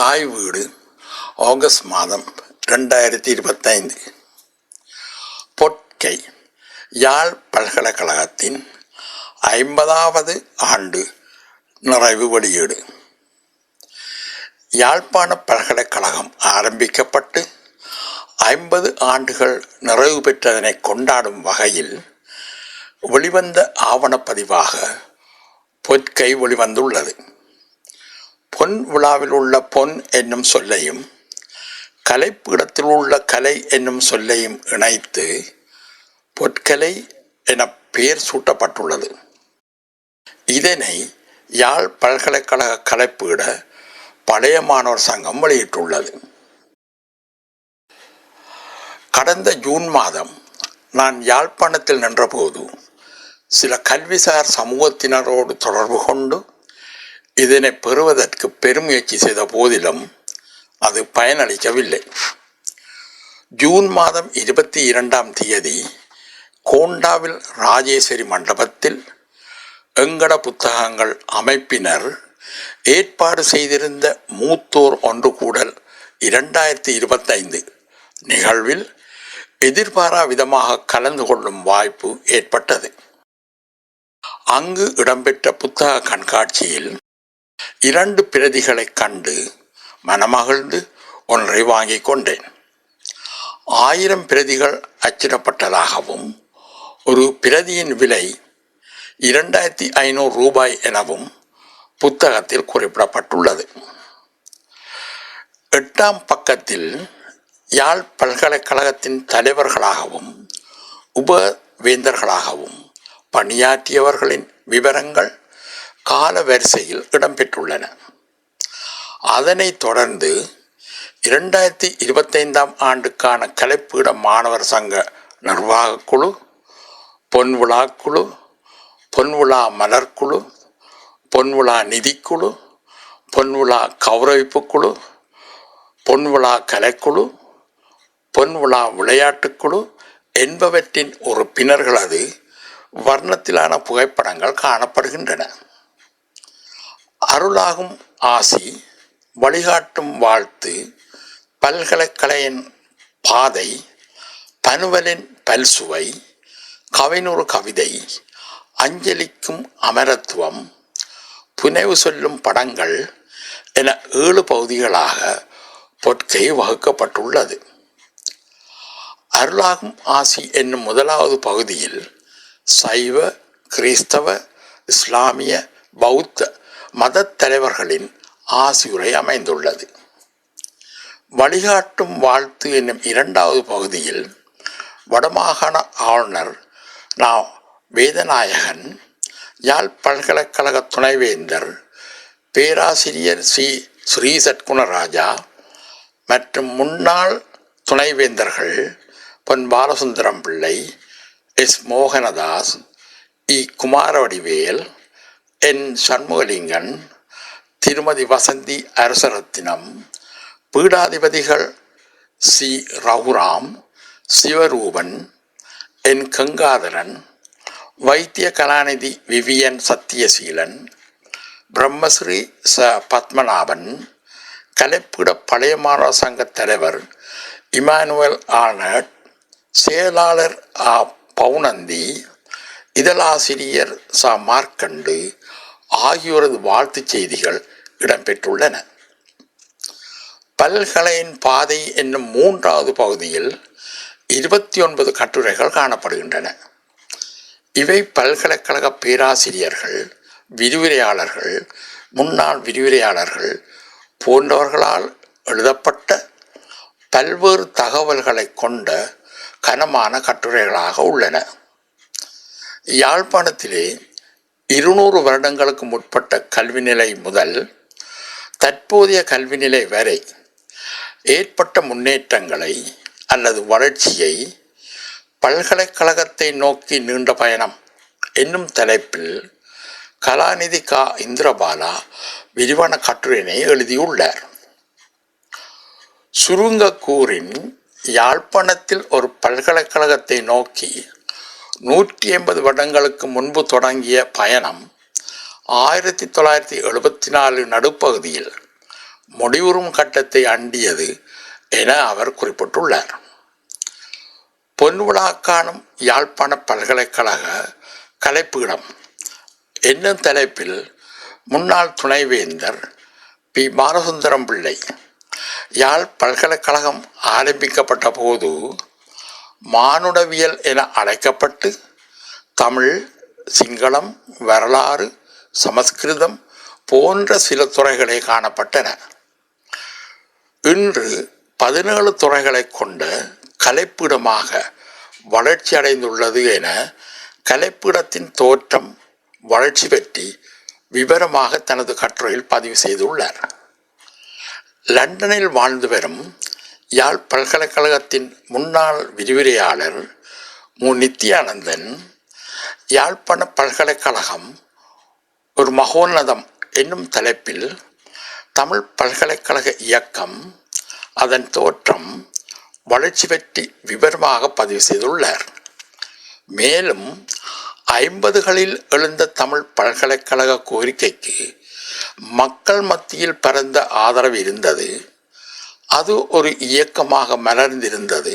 தாய் வீடு ஆகஸ்ட் மாதம் ரெண்டாயிரத்தி இருபத்தைந்து. பொற்கை யாழ் பல்கலைக்கழகத்தின் ஐம்பதாவது ஆண்டு நிறைவு வெளியீடு. யாழ்ப்பாண பல்கலைக்கழகம் ஆரம்பிக்கப்பட்டு ஐம்பது ஆண்டுகள் நிறைவு பெற்றதனை கொண்டாடும் வகையில் வெளிவந்த ஆவணப்பதிவாக பொற்கை வெளிவந்துள்ளது. பொன் விழாவில் உள்ள பொன் என்னும் சொல்லையும் கலைப்பீடத்தில் உள்ள கலை என்னும் சொல்லையும் இணைத்து பொற்கலை என பெயர் சூட்டப்பட்டுள்ளது. இதனை யாழ் பல்கலைக்கழக கலைப்பீட பழைய மாணவர் சங்கம் வெளியிட்டுள்ளது. கடந்த ஜூன் மாதம் நான் யாழ்ப்பாணத்தில் நின்றபோது சில கல்விசார் சமூகத்தினரோடு தொடர்பு கொண்டு இதனை பெறுவதற்கு பெருமுயற்சி செய்த போதிலும் அது பயனளிக்கவில்லை. ஜூன் மாதம் இருபத்தி இரண்டாம் தேதி கோண்டாவில் ராஜேஸ்வரி மண்டபத்தில் எங்கட புத்தகங்கள் அமைப்பினர் ஏற்பாடு செய்திருந்த மூத்தோர் ஒன்று கூடல் இரண்டாயிரத்தி இருபத்தைந்து நிகழ்வில் எதிர்பாரா விதமாக கலந்து கொள்ளும் வாய்ப்பு ஏற்பட்டது. அங்கு இடம்பெற்ற புத்தக கண்காட்சியில் இரண்டு பிரதிகளை கண்டு மனமகிழ்ந்து ஒன்றை வாங்கிக் கொண்டேன். ஆயிரம் பிரதிகள் அச்சிடப்பட்டதாகவும் ஒரு பிரதியின் விலை இரண்டாயிரத்தி ஐநூறு ரூபாய் எனவும் புத்தகத்தில் குறிப்பிடப்பட்டுள்ளது. எட்டாம் பக்கத்தில் யாழ் பல்கலைக்கழகத்தின் தலைவர்களாகவும் உபவேந்தர்களாகவும் பணியாற்றியவர்களின் விவரங்கள் கால வரிசையில் இடம்பெற்றுள்ளன. அதனைத் தொடர்ந்து இரண்டாயிரத்தி இருபத்தைந்தாம் ஆண்டுக்கான கலைப்பீட மாணவர் சங்க நிர்வாகக் குழு பொன்விழா குழு பொன்விழா மலர்க்குழு பொன்விழா நிதிக்குழு பொன்விழா கௌரவிப்பு குழு பொன்விழா கலைக்குழு பொன்விழா விளையாட்டுக்குழு என்பவற்றின் உறுப்பினர்களது வர்ணத்திலான புகைப்படங்கள் காணப்படுகின்றன. அருளாகும் ஆசி வழிகாட்டும் வாழ்த்து பல்கலைக்கழையின் பாதை பனுவலின் பல்சுவை கவினொரு கவிதை அஞ்சலிக்கும் அமரத்துவம் புனைவு சொல்லும் படங்கள் என ஏழு பகுதிகளாக பொற்கை வகுக்கப்பட்டுள்ளது. அருளாகும் ஆசி என்னும் முதலாவது பகுதியில் சைவ கிறிஸ்தவ இஸ்லாமிய பௌத்த மதத்தலைவர்களின் ஆசியுரை அமைந்துள்ளது. வழிகாட்டும் வாழ்த்து என்னும் இரண்டாவது பகுதியில் வடமாகாண ஆளுநர் நா. வேதநாயகன் யாழ் பல்கலைக்கழக துணைவேந்தர் பேராசிரியர் சி. ஸ்ரீ சட்குணராஜா மற்றும் முன்னாள் துணைவேந்தர்கள் Pon Balasundaram Pillai S. Mohanadas E. Kumaravadivel N Shanmugalingan திருமதி வசந்தி அரசரத்தினம் பீடாதிபதிகள் சி. ரகுராம் சிவரூபன் என் கங்காதரன் வைத்திய கலாநிதி விவியன் சத்தியசீலன் பிரம்மஸ்ரீ ச. பத்மநாபன் கலைப்பிட பழைய மாணவர் சங்க தலைவர் இமானுவல் ஆனட் செயலாளர் பவுனந்தி இதழாசிரியர் ச. மார்க்கண்டு ஆகியோரது வாழ்த்துச் செய்திகள் இடம்பெற்றுள்ளன. பல்கலையின் பாதை என்னும் மூன்றாவது பகுதியில் இருபத்தி ஒன்பது கட்டுரைகள் காணப்படுகின்றன. இவை பல்கலைக்கழக பேராசிரியர்கள் விரிவுரையாளர்கள் முன்னாள் விரிவுரையாளர்கள் போன்றவர்களால் எழுதப்பட்ட பல்வேறு தகவல்களை கொண்ட கனமான கட்டுரைகளாக உள்ளன. யாழ்ப்பாணத்திலே இருநூறு வருடங்களுக்கு முற்பட்ட கல்வி நிலை முதல் தற்போதைய கல்வி நிலை வரை ஏற்பட்ட முன்னேற்றங்களை அல்லது வளர்ச்சியை பல்கலைக்கழகத்தை நோக்கி நீண்ட பயணம் என்னும் தலைப்பில் கலாநிதி கா. இந்திரபாலா விரிவான கட்டுரையினை எழுதியுள்ளார். சுருங்க கூறின் யாழ்ப்பாணத்தில் ஒரு பல்கலைக்கழகத்தை நோக்கி நூற்றி எண்பது வருடங்களுக்கு முன்பு தொடங்கிய பயணம் ஆயிரத்தி தொள்ளாயிரத்தி எழுபத்தி நாலு நடுப்பகுதியில் முடிவுறும் கட்டத்தை அண்டியது என அவர் குறிப்பிட்டுள்ளார். பொன்விழா காணும் யாழ்ப்பாண பல்கலைக்கழக கலைப்பீடம் என்னும் தலைப்பில் முன்னாள் துணைவேந்தர் பி. பாலசுந்தரம் பிள்ளை. யாழ் பல்கலைக்கழகம் ஆரம்பிக்கப்பட்ட போது மானுடவியல் என அழைக்கப்பட்டு தமிழ் சிங்களம் வரலாறு சமஸ்கிருதம் போன்ற சில துறைகளே காணப்பட்டன. இன்று பதினேழு துறைகளை கொண்ட கலைப்பிடமாக வளர்ச்சி அடைந்துள்ளது என கலைப்பிடத்தின் தோற்றம் வளர்ச்சி பற்றி விவரமாக தனது கட்டுரையில் பதிவு செய்துள்ளார். லண்டனில் வாழ்ந்து வரும் யாழ் பல்கலைக்கழகத்தின் முன்னாள் விரிவுரையாளர் மு. நித்யானந்தன் யாழ்ப்பாண பல்கலைக்கழகம் ஒரு மகோன்னதம் என்னும் தலைப்பில் தமிழ் பல்கலைக்கழக இயக்கம் அதன் தோற்றம் வளர்ச்சி பற்றி விவரமாக பதிவு செய்துள்ளார். மேலும் ஐம்பதுகளில் எழுந்த தமிழ் பல்கலைக்கழக கோரிக்கைக்கு மக்கள் மத்தியில் பரந்த ஆதரவு இருந்தது. அது ஒரு இயக்கமாக மலர்ந்திருந்தது.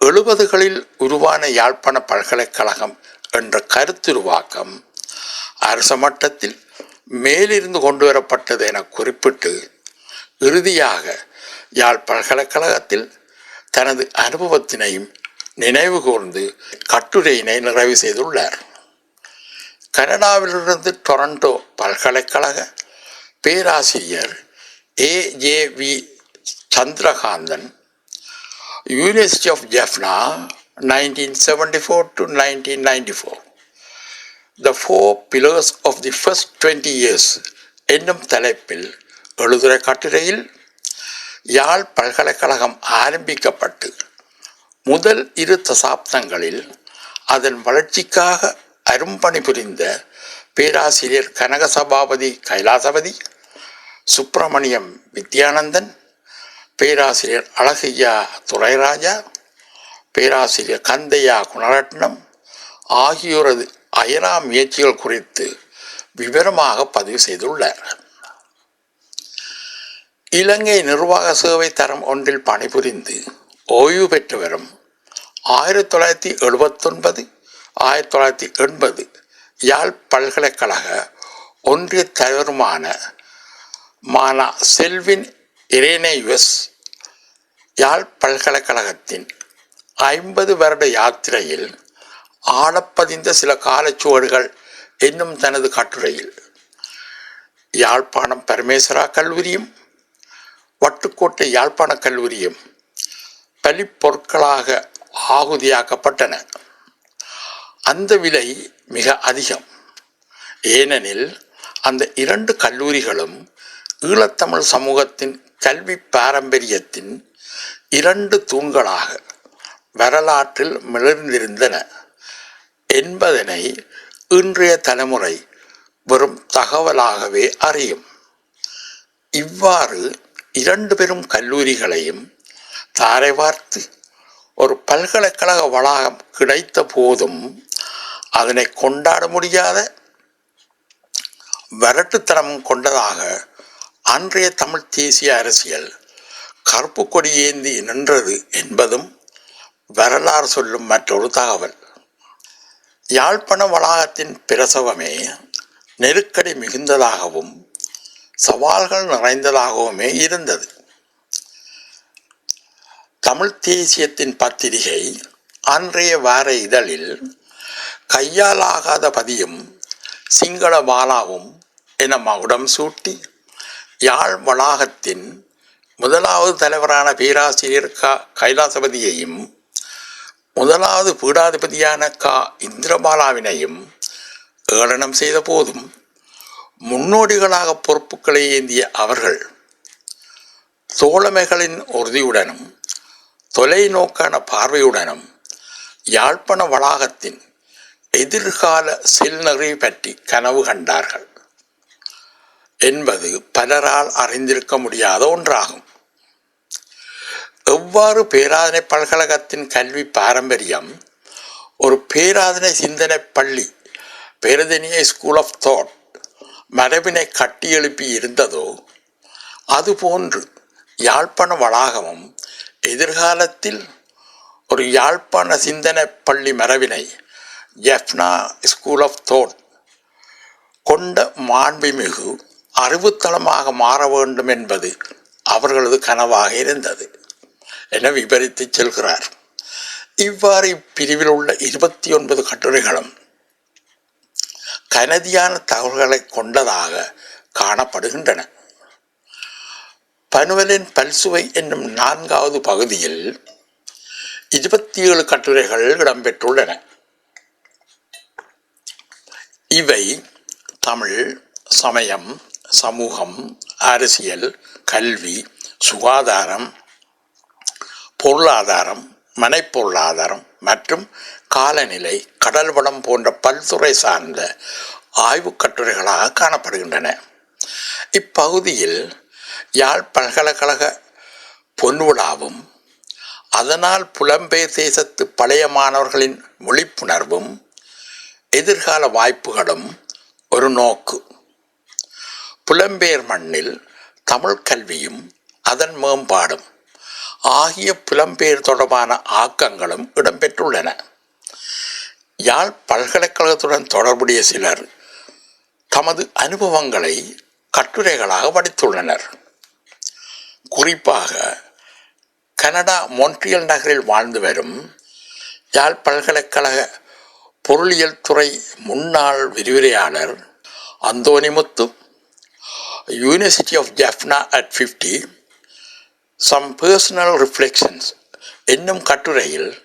எழுபதுகளில் உருவான யாழ்ப்பாண பல்கலைக்கழகம் என்ற கருத்துருவாக்கம் அரச மட்டத்தில் மேலிருந்து கொண்டு வரப்பட்டது என குறிப்பிட்டு இறுதியாக யாழ் பல்கலைக்கழகத்தில் தனது அனுபவத்தினையும் நினைவு கூர்ந்து கட்டுரையினை நிறைவு செய்துள்ளார். கனடாவிலிருந்து டொரண்டோ பல்கலைக்கழக பேராசிரியர் A. J V. Chandrakanthan University of Jaffna nineteen seventy four to nineteen ninety four the four pillars of the first twenty years என்னும் தலைப்பில் எழுதுகிற கட்டுரையில் யாழ் பல்கலைக்கழகம் ஆரம்பிக்கப்பட்டு முதல் இரு தசாப்தங்களில் அதன் வளர்ச்சிக்காக அரும்பணி புரிந்த பேராசிரியர் கனகசபாபதி கைலாசபதி சுப்பிரமணியம் வித்யானந்தன் பேராசிரியர் அழகையா துரைராஜா பேராசிரியர் கந்தையா குணரட்னம் ஆகியோரது அயரா முயற்சிகள் குறித்து விவரமாக பதிவு செய்துள்ளார். இலங்கை நிர்வாக சேவை தரம் ஒன்றில் பணிபுரிந்து ஓய்வு பெற்றவரும் ஆயிரத்தி தொள்ளாயிரத்தி எழுபத்தொன்பது ஆயிரத்தி தொள்ளாயிரத்தி எண்பது யாழ் பல்கலைக்கழக ஒன்றிய தலைவருமான மானா செல்வின் இரேனேயுஸ் யாழ் பல்கலைக்கழகத்தின் ஐம்பது வருட யாத்திரையில் ஆழப்பதிந்த சில காலச்சுவடுகள் என்னும் தனது கட்டுரையில் யாழ்ப்பாணம் பரமேஸ்வரா கல்லூரியும் வட்டுக்கோட்டை யாழ்ப்பாண கல்லூரியும் பலிப்பொருட்களாக ஆகுதியாக்கப்பட்டன. அந்த விலை மிக அதிகம். ஏனெனில் அந்த இரண்டு கல்லூரிகளும் ஈழத்தமிழ் சமூகத்தின் கல்வி பாரம்பரியத்தின் இரண்டு தூண்களாக வரலாற்றில் மிளர்ந்திருந்தன என்பதனை இன்றைய தலைமுறை வெறும் தகவலாகவே அறியும். இவ்வாறு இரண்டு பெரும் கல்லூரிகளையும் தாரை வார்த்து ஒரு பல்கலைக்கழக வளாகம் கிடைத்த போதும் அதனை கொண்டாட முடியாத வரட்டுத்தனம் கொண்டதாக அன்றைய தமிழ் தேசிய அரசியல் கருப்பு கொடி ஏந்தி நின்றது என்பதும் வரலாறு சொல்லும் மற்றொரு தகவல். யாழ்ப்பாண வளாகத்தின் பிரசவமே நெருக்கடி மிகுந்ததாகவும் சவால்கள் நிறைந்ததாகவுமே இருந்தது. தமிழ் தேசியத்தின் பத்திரிகை அன்றைய வார இதழில் கையாலாகாத பதியும் சிங்கள பாலாவும் என மகுடம் சூட்டி யாழ் வளாகத்தின் முதலாவது தலைவரான பேராசிரியர் க கைலாசபதியையும் முதலாவது பீடாதிபதியான க இந்திரபாலாவினையும் ஏளனம் செய்த போதும் முன்னோடிகளாக பொறுப்புகளை ஏந்திய அவர்கள் தோழமைகளின் உறுதியுடனும் தொலைநோக்கான பார்வையுடனும் யாழ்ப்பாண வளாகத்தின் எதிர்கால செல்நெறி பற்றி கனவு கண்டார்கள். என்பது பலரால் அறிந்திருக்க முடியாத ஒன்றாகும். எவ்வாறு பேராதனை பல்கழகத்தின் கல்வி பாரம்பரியம்? ஒரு பேராதனை சிந்தனை பள்ளி பேரதனிய ஸ்கூல் ஆஃப் தாட் மரபினை கட்டியெழுப்பி இருந்ததோ அதுபோன்று யாழ்ப்பாண வளாகமும் எதிர்காலத்தில் ஒரு யாழ்ப்பாண சிந்தனை பள்ளி மரபினை ஜெஃப்னா ஸ்கூல் ஆஃப் தோட் கொண்ட மாண்புமிகு அறிவுத்தளமாக மாற வேண்டும் என்பது அவர்களது கனவாக இருந்தது. என விவரித்து செல்கிறார். இவ்வாறு இப்பிரிவில் உள்ள இருபத்தி ஒன்பது கட்டுரைகளும் கனதியான தகவல்களை கொண்டதாக காணப்படுகின்றன. பனுவலின் பல்சுவை என்னும் நான்காவது பகுதியில் இருபத்தி ஏழு கட்டுரைகள் இடம்பெற்றுள்ளன. இவை தமிழ் சமயம் சமூகம் அரசியல் கல்வி சுகாதாரம் பொருளாதாரம் மனைப்பொருளாதாரம் மற்றும் காலநிலை கடல் வளம் போன்ற பல்துறை சார்ந்த ஆய்வுக் கட்டுரைகளாக காணப்படுகின்றன. இப்பகுதியில் யாழ் பல்கலைக்கழக பொன்விழாவும் அதனால் புலம்பெயர் தேசத்து பழைய மாணவர்களின் விழிப்புணர்வும் எதிர்கால வாய்ப்புகளும் ஒரு நோக்கு. புலம்பெயர் மண்ணில் தமிழ் கல்வியும் அதன் மேம்பாடும் ஆகிய புலம்பெயர் தொடர்பான ஆக்கங்களும் இடம்பெற்றுள்ளன. யாழ் பல்கலைக்கழகத்துடன் தொடர்புடைய சிலர் தமது அனுபவங்களை கட்டுரைகளாக படித்துள்ளனர் குறிப்பாக கனடா மொன்ட்ரியல் நகரில் வாழ்ந்து வரும் யாழ் பல்கலைக்கழக பொருளியல் துறை முன்னாள் விரிவுரையாளர் Anthonimuthu University of Jaffna at fifty some personal reflections என்னும் கட்டுரையில்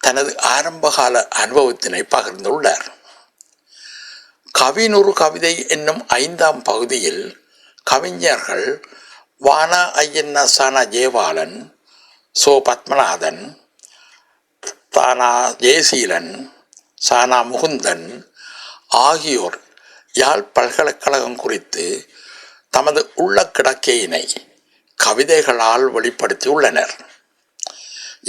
தனது ஆரம்பகால அனுபவத்தினை பகிர்ந்துள்ளார். கவினுறு கவிதை என்னும் ஐந்தாம் பகுதியில் கவிஞர்கள் வானா ஐயன்னா சானா ஜெயபாலன் சோ பத்மநாதன் தானா ஜெயசீலன் சானா முகுந்தன் ஆகியோர் யாழ் பல்கலைக்கழகம் குறித்து தமது உள்ள கிடக்கையினை கவிதைகளால் வெளிப்படுத்தியுள்ளனர்.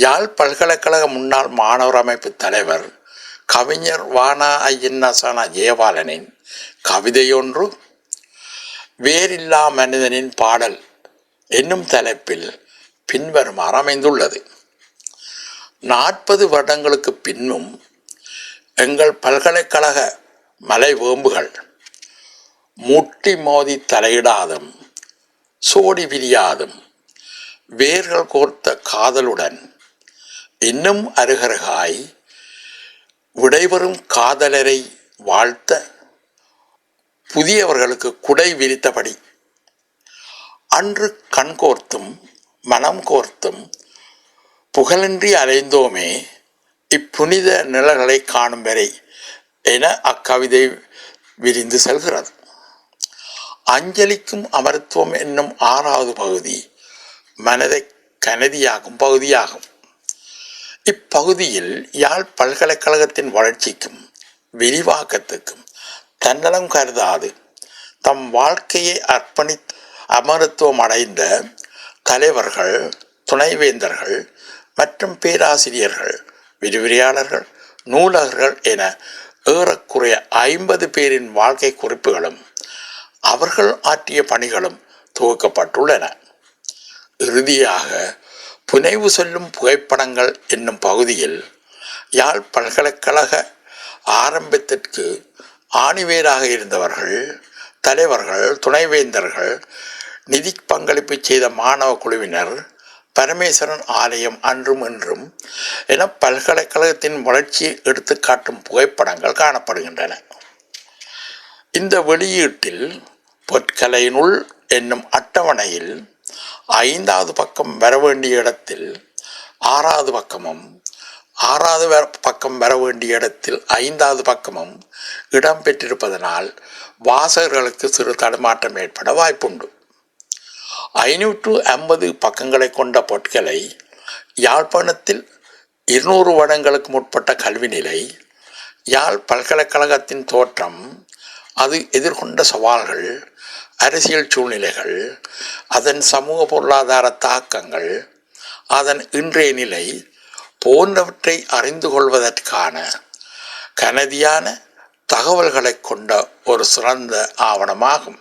யாழ் பல்கலைக்கழக முன்னாள் மாணவர் அமைப்பு தலைவர் கவிஞர் வானா ஐயன்னாசானா ஜெயபாலனின் கவிதையொன்று வேறில்லா மனிதனின் பாடல் என்னும் தலைப்பில் பின்வருமாறு அமைந்துள்ளது. நாற்பது வருடங்களுக்கு பின்னும் எங்கள் பல்கலைக்கழக மலை வேம்புகள் முட்டி மோதி தலையிடாதும் சோடி விரியாதும். வேர்கள் கோர்த்த காதலுடன் இன்னும் அருகருகாய் விடைபெறும் காதலரை வாழ்த்த புதியவர்களுக்கு குடை விரித்தபடி. அன்று கண் கோர்த்தும் மனம் கோர்த்தும் புகழின்றி அலைந்தோமே இப்புனித நிழல்களை காணும் வரை என அக்கவிதை விரிந்து செல்கிறது. அஞ்சலிக்கும் அமரத்துவம் என்னும் ஆறாவது பகுதி மனதை கனதியாகும் பகுதியாகும். இப்பகுதியில் யாழ் பல்கலைக்கழகத்தின் வளர்ச்சிக்கும் விரிவாக்கத்துக்கும் தன்னலம் கருதாது. தம் வாழ்க்கையை அர்ப்பணி அமரத்துவம் அடைந்த தலைவர்கள் துணைவேந்தர்கள் மற்றும் பேராசிரியர்கள் விரிவுரையாளர்கள் நூலகர்கள் என ஏறக்குறைய ஐம்பது பேரின் வாழ்க்கை குறிப்புகளும் அவர்கள் ஆற்றிய பணிகளும் துவக்கப்பட்டுள்ளன. இறுதியாக புனைவு சொல்லும் புகைப்படங்கள் என்னும் பகுதியில் யாழ் பல்கலைக்கழக ஆரம்பத்திற்கு ஆணிவேராக இருந்தவர்கள் தலைவர்கள் துணைவேந்தர்கள் நிதி பங்களிப்பு செய்த மாணவ குழுவினர் பரமேஸ்வரன் ஆலயம் அன்றும் இன்றும் என பல்கலைக்கழகத்தின் வளர்ச்சியை எடுத்துக்காட்டும் புகைப்படங்கள் காணப்படுகின்றன. இந்த வெளியீட்டில் பொற்கலையினுள் என்னும் அட்டவணையில் ஐந்தாவது பக்கம் வர வேண்டிய இடத்தில் ஆறாவது பக்கமும் ஆறாவது வர- பக்கம் வர வேண்டிய இடத்தில் ஐந்தாவது பக்கமும் இடம்பெற்றிருப்பதனால் வாசகர்களுக்கு சிறு தடுமாற்றம் ஏற்பட வாய்ப்புண்டு. ஐநூற்று ஐம்பது பக்கங்களை கொண்ட பொற்களை யாழ்ப்பாணத்தில் இருநூறு வருடங்களுக்கு முற்பட்ட கல்வி நிலை யாழ் பல்கலைக்கழகத்தின் தோற்றம் அது எதிர்கொண்ட சவால்கள் அரசியல் சூழ்நிலைகள் அதன் சமூக பொருளாதார தாக்கங்கள் அதன் இன்றைய நிலை போன்றவற்றை அறிந்து கொள்வதற்கான கனதியான தகவல்களை கொண்ட ஒரு சிறந்த ஆவணமாகும்.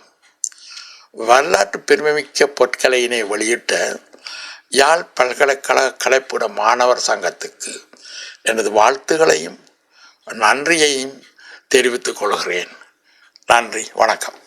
வரலாற்று பெருமைமிக்க பொற்கலையினை வெளியிட்ட யாழ் பல்கலைக்கழக கலைப்புட மாணவர் சங்கத்துக்கு எனது வாழ்த்துகளையும் நன்றியையும் தெரிவித்துக் கொள்கிறேன். நன்றி வணக்கம்.